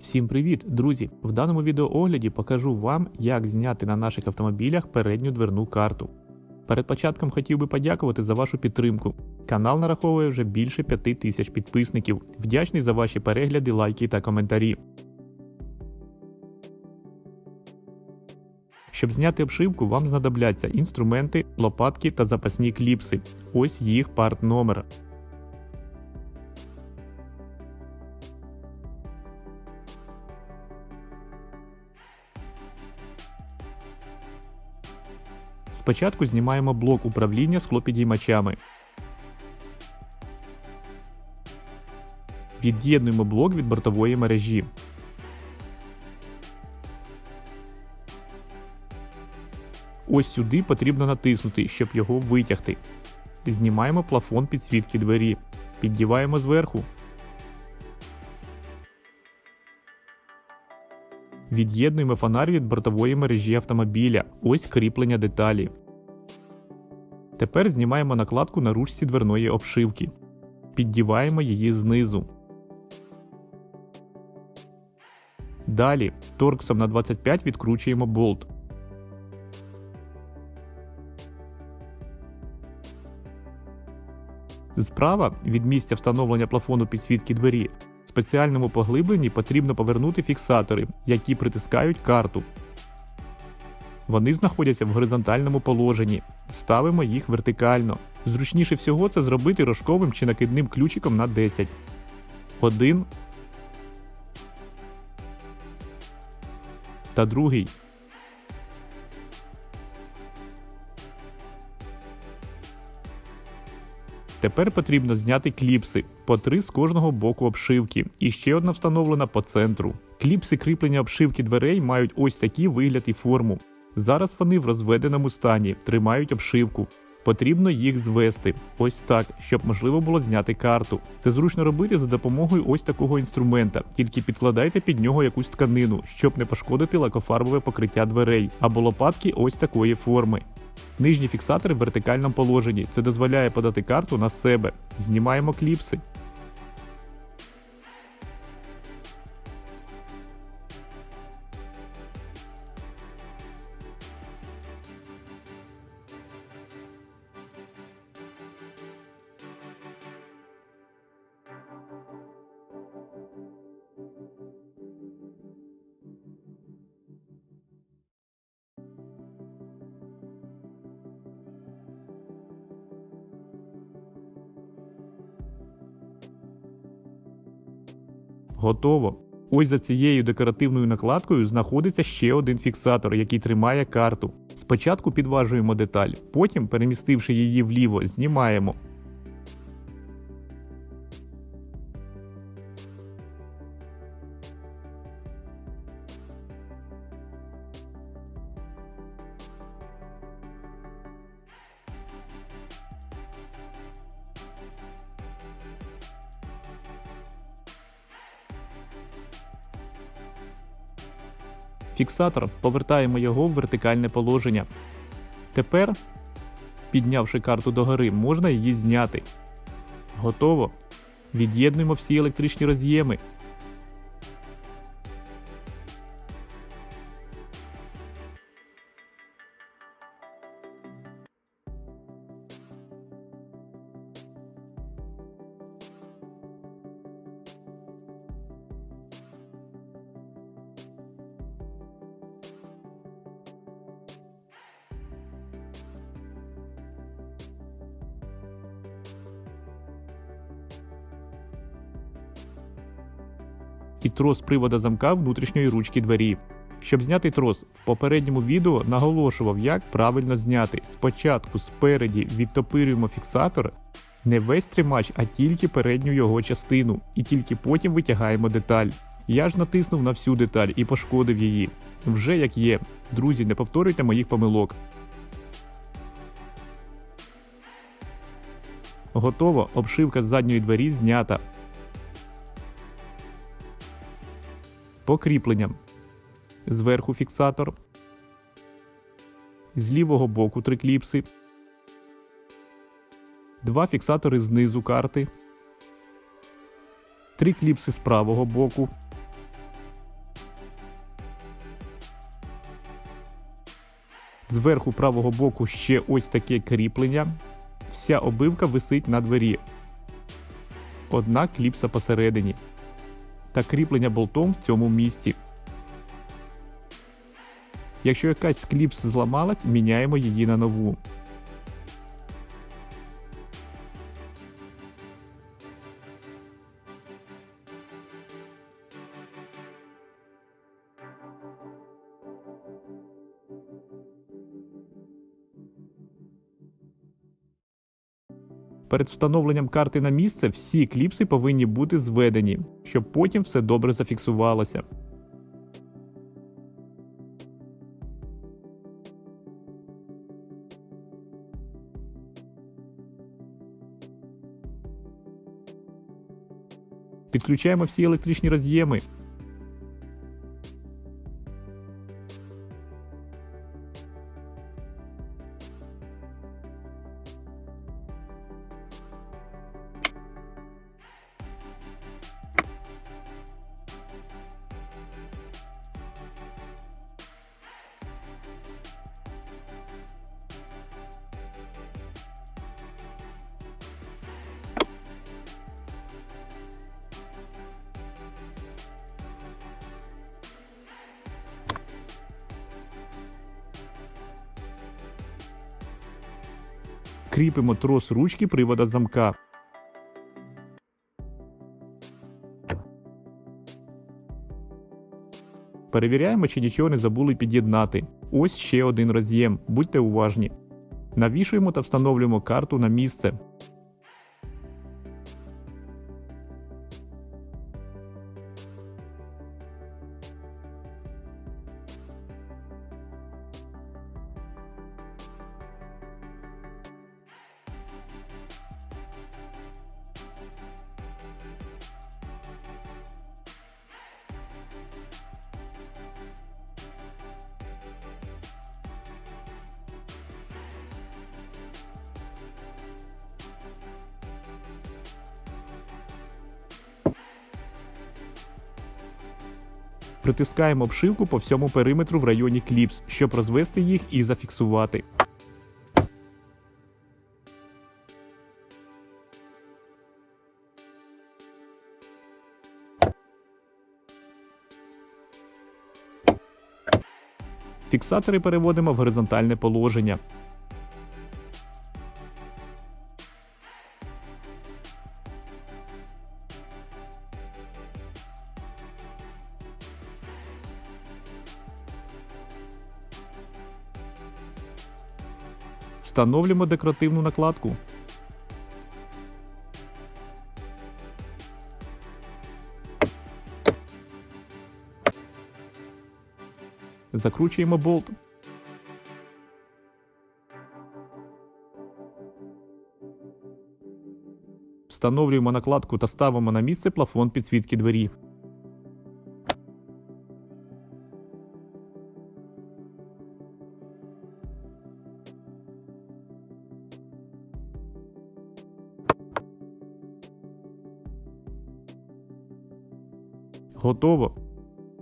Всім привіт, друзі! В даному відеоогляді покажу вам, як зняти на наших автомобілях передню дверну карту. Перед початком хотів би подякувати за вашу підтримку. Канал нараховує вже більше 5 тисяч підписників. Вдячний за ваші перегляди, лайки та коментарі. Щоб зняти обшивку, вам знадобляться інструменти, лопатки та запасні кліпси. Ось їх парт номер. Спочатку знімаємо блок управління склопідіймачами. Від'єднуємо блок від бортової мережі. Ось сюди потрібно натиснути, щоб його витягти. Знімаємо плафон підсвітки двері. Піддіваємо зверху. Від'єднуємо фонар від бортової мережі автомобіля. Ось кріплення деталі. Тепер знімаємо накладку на ручці дверної обшивки. Піддіваємо її знизу. Далі торксом на 25 відкручуємо болт. Справа від місця встановлення плафону підсвітки двері спеціальному поглибленні потрібно повернути фіксатори, які притискають карту. Вони знаходяться в горизонтальному положенні. Ставимо їх вертикально. Зручніше всього це зробити рожковим чи накидним ключиком на 10. 1 та другий. Тепер потрібно зняти кліпси по три з кожного боку обшивки, і ще одна встановлена по центру. Кліпси кріплення обшивки дверей мають ось такий вигляд і форму. Зараз вони в розведеному стані, тримають обшивку. Потрібно їх звести, ось так, щоб можливо було зняти карту. Це зручно робити за допомогою ось такого інструмента, тільки підкладайте під нього якусь тканину, щоб не пошкодити лакофарбове покриття дверей або лопатки ось такої форми. Нижні фіксатори в вертикальному положенні. Це дозволяє подати карту на себе. Знімаємо кліпси. Готово. Ось за цією декоративною накладкою знаходиться ще один фіксатор, який тримає карту. Спочатку підважуємо деталь, потім, перемістивши її вліво, знімаємо. Фіксатор повертаємо його в вертикальне положення. Тепер, піднявши карту догори, можна її зняти. Готово. Від'єднуємо всі електричні роз'єми. І трос привода замка внутрішньої ручки двері. Щоб зняти трос, в попередньому відео наголошував, як правильно зняти. Спочатку спереді відтопирюємо фіксатор, не весь тримач, а тільки передню його частину, і тільки потім витягаємо деталь. Я ж натиснув на всю деталь і пошкодив її. Вже як є. Друзі, не повторюйте моїх помилок. Готово, обшивка з задньої двері знята. покріпленням. Зверху фіксатор. З лівого боку три кліпси. Два фіксатори знизу карти. Три кліпси з правого боку. Зверху правого боку ще ось таке кріплення. Вся обивка висить на двері. Одна кліпса посередині. Та кріплення болтом в цьому місці. Якщо якась кліпс зламалась, міняємо її на нову. Перед встановленням карти на місце всі кліпси повинні бути зведені, щоб потім все добре зафіксувалося. Підключаємо всі електричні роз'єми. Кріпимо трос ручки привода замка. Перевіряємо, чи нічого не забули під'єднати. Ось ще один роз'єм, будьте уважні. Навішуємо та встановлюємо карту на місце. Притискаємо обшивку по всьому периметру в районі кліпс, щоб розвести їх і зафіксувати. Фіксатори переводимо в горизонтальне положення. Встановлюємо декоративну накладку. Закручуємо болт. Встановлюємо накладку та ставимо на місце плафон підсвітки двері. Готово.